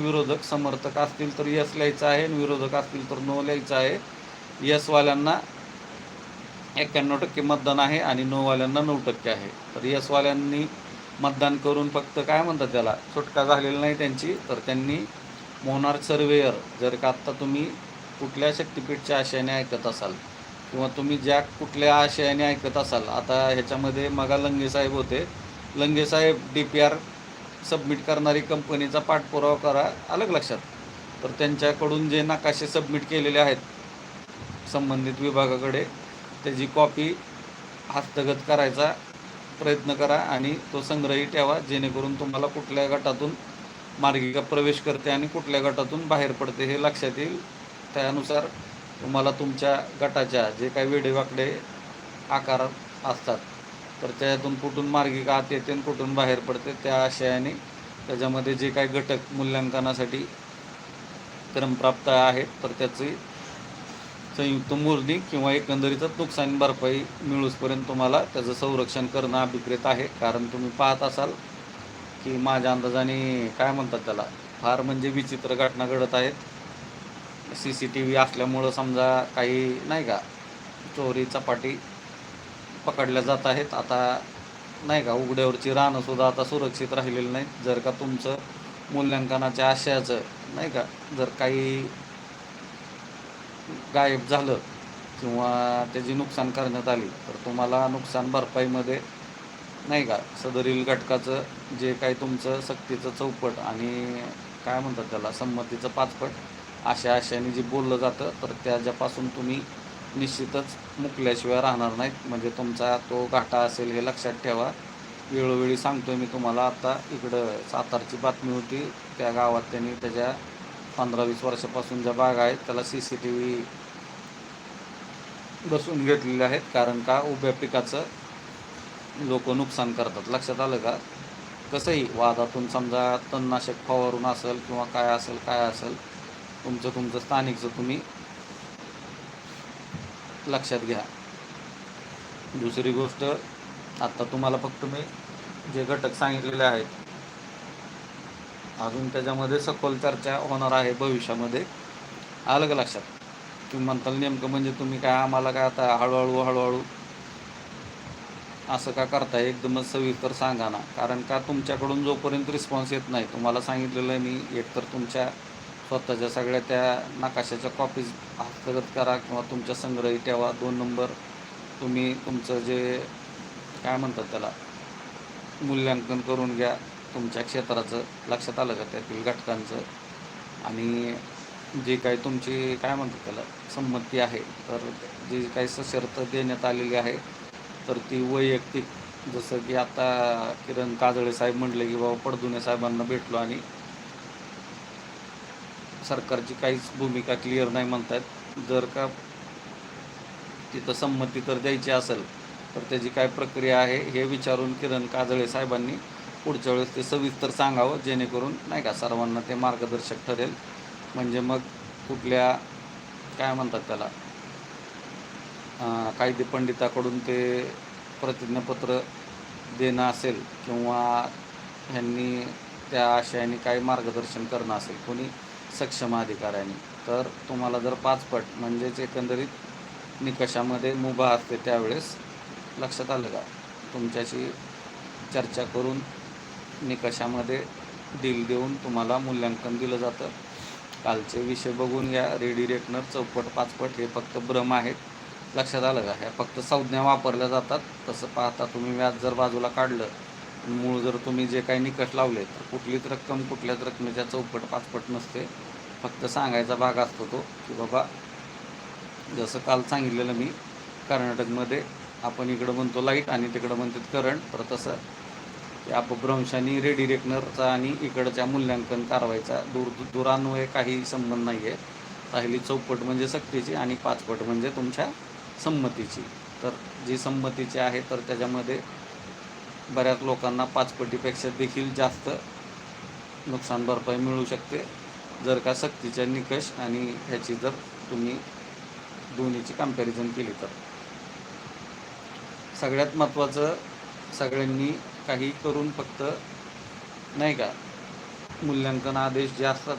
विरोधक समर्थक असतील तर यस लिहायचं आहे आणि विरोधक असतील तर नो लिहायचं आहे. यसवाल्यांना एक्क्याण्णव टक्के मतदान आहे आणि नोवाल्यांना नऊ टक्के आहे. तर यसवाल्यांनी मतदान करून फक्त काय म्हणतात त्याला? सुटका झालेली नाही त्यांची तर त्यांनी मोनार सर्वेयर जर का आत्ता तुम्ही कुठल्या शक्तिपीठच्या आशयाने ऐकत असाल किंवा तुम्ही ज्या कुठल्या आशयाने ऐकत असाल आता ह्याच्यामध्ये मगा लंगे साहेब होते. लंगे साहेब डी पी आर सबमिट करणारी कंपनीचा पाठपुरावा करा अलग लक्षात. तर त्यांच्याकडून जे नकाशे सबमिट केलेले आहेत संबंधित विभागाकडे त्याची कॉपी हस्तगत करायचा प्रयत्न करा आणि तो संग्रही ठेवा जेणेकरून तुम्हाला कुठल्या गटातून मार्गिका प्रवेश करते आणि कुठल्या गटातून बाहेर पडते हे लक्षात येईल. त्यानुसार तुम्हाला तुमच्या गटाच्या जे काही वेडेवाकडे आकार असतात तर त्यातून कुठून मार्गिका आत येते आणि कुठून बाहेर पडते त्या आशयाने त्याच्यामध्ये जे काही घटक मूल्यांकनासाठी क्रमप्राप्त आहेत तर त्याची संयुक्त मोजणी किंवा एकंदरीतच नुकसान भरपाई मिळूसपर्यंत तुम्हाला त्याचं संरक्षण करणं अभिप्रेत आहे. कारण तुम्ही पाहत असाल की माझ्या अंदाजाने काय म्हणतात त्याला फार म्हणजे विचित्र घटना घडत आहेत. सी सी टी व्ही असल्यामुळं समजा काही नाही का चोरी चपाटी पकडल्या जात आहेत. आता नाही का उघड्यावरची रानंसुद्धा आता सुरक्षित राहिलेली नाहीत. जर का तुमचं मूल्यांकनाच्या आशयाचं नाही का जर काही गायब झालं किंवा त्याची नुकसान करण्यात आली तर तुम्हाला नुकसान भरपाईमध्ये नाही का सदरील घटकाचं जे काही तुमचं सक्तीचं चौपट आणि काय म्हणतात त्याला संमतीचं पाचपट अशा आशयाने जे बोललं जातं तर त्याच्यापासून तुम्ही निश्चितच मुकल्याशिवाय राहणार नाहीत. म्हणजे तुमचा तो घाटा असेल हे लक्षात ठेवा. वेळोवेळी सांगतोय मी तुम्हाला. आता इकडं सातारची बातमी होती. त्या गावात त्यांनी त्याच्या पंधरा वीस वर्षापासून ज्या बागा आहेत त्याला सी सी टी व्ही बसून घेतलेले आहेत. कारण का? उभ्या पिकाचं लोक नुकसान करतात. लक्षात आलं का? कसंही वादातून समजा तणनाशक फवारून असेल किंवा काय असेल काय असेल तुमचं तुमचं स्थानिकचं तुम्ही लक्षात घ्या. दुसरी गोष्ट आत्ता तुम्हाला फक्त मी जे घटक सांगितलेले आहेत अजून त्याच्यामध्ये सखोल चर्चा होणार आहे भविष्यामध्ये. आलं का लक्षात? तुम्ही म्हणताल नेमकं म्हणजे तुम्ही काय आम्हाला काय आता हळूहळू हळूहळू असं का करताय? एकदमच सविस्तर सांगा ना. कारण का तुमच्याकडून जोपर्यंत रिस्पॉन्स येत नाही तुम्हाला सांगितलेलं आहे मी एकतर तुमच्या स्वतःच्या सगळ्या त्या नकाशाच्या कॉपीज हस्तगत करा किंवा तुमच्या संग्रही ठेवा. दोन नंबर तुम्ही तुमचं जे काय म्हणतात त्याला मूल्यांकन करून घ्या. तुमच्या क्षेत्राचं लक्षात आलं का त्यातील घटकांचं? आणि जे काही तुमची काय म्हणतात त्याला संमती आहे तर जी काही सशर्त देण्यात आलेली आहे तर ती वैयक्तिक जसं की आता किरण काजळे साहेब म्हटले की बाबा पडदुने साहेबांना भेटलो आणि सरकारची काहीच भूमिका क्लिअर नाही म्हणतायत. जर का तिथं संमती तर द्यायची असेल तर त्याची काय प्रक्रिया आहे हे विचारून किरण काजळे साहेबांनी पुढच्या वेळेस ते सविस्तर सांगावं जेणेकरून नाही का सर्वांना ते मार्गदर्शक ठरेल. म्हणजे मग कुठल्या काय म्हणतात त्याला कायदे पंडिताकडून ते प्रतिज्ञापत्र देणं असेल किंवा ह्यांनी त्या आशयाने काही मार्गदर्शन करणं असेल कोणी सक्षम अधिकाऱ्यांनी तर तुम्हाला जर पाचपट म्हणजेच एकंदरीत निकषामध्ये मुभा असते त्यावेळेस लक्षात आलं का? तुमच्याशी चर्चा करून निकषामध्ये डील देऊन तुम्हाला मूल्यांकन दिलं जातं. कालचे विषय बघून घ्या. रेडी चौपट पाचपट हे फक्त भ्रम आहेत. लक्षात आलं का? ह्या फक्त संज्ञा वापरल्या जातात. तसं पाहता तुम्ही व्याज जर बाजूला काढलं मूळ जर तुम्ही जे काही निकष लावले तर कुठलीच रक्कम कुठल्याच रकमेच्या चौपट पाचपट नसते. फक्त सांगायचा भाग असतो तो की बाबा जसं काल सांगितलेलं मी कर्नाटकमध्ये आपण इकडं म्हणतो लाइट आणि तिकडं म्हणतात करंट तर तसं की अपभ्रंशाने रेडी रेकनरचा आणि इकडच्या मूल्यांकन कारवाईचा दूर दुरान्वये काही संबंध नाही आहे पहिली चौपट म्हणजे सक्तीची आणि पाचपट म्हणजे तुमच्या संमतीची. तर जी संमतीची आहे तर त्याच्यामध्ये बऱ्याच लोकांना पाचपटीपेक्षा देखील जास्त नुकसान भरपाई मिळू शकते जर का सक्तीच्या निकष आणि ह्याची जर तुम्ही दोन्हीची कंपॅरिझन केली तर. सगळ्यात महत्त्वाचं सगळ्यांनी काही करून फक्त नाही का मूल्यांकन आदेश जे असतात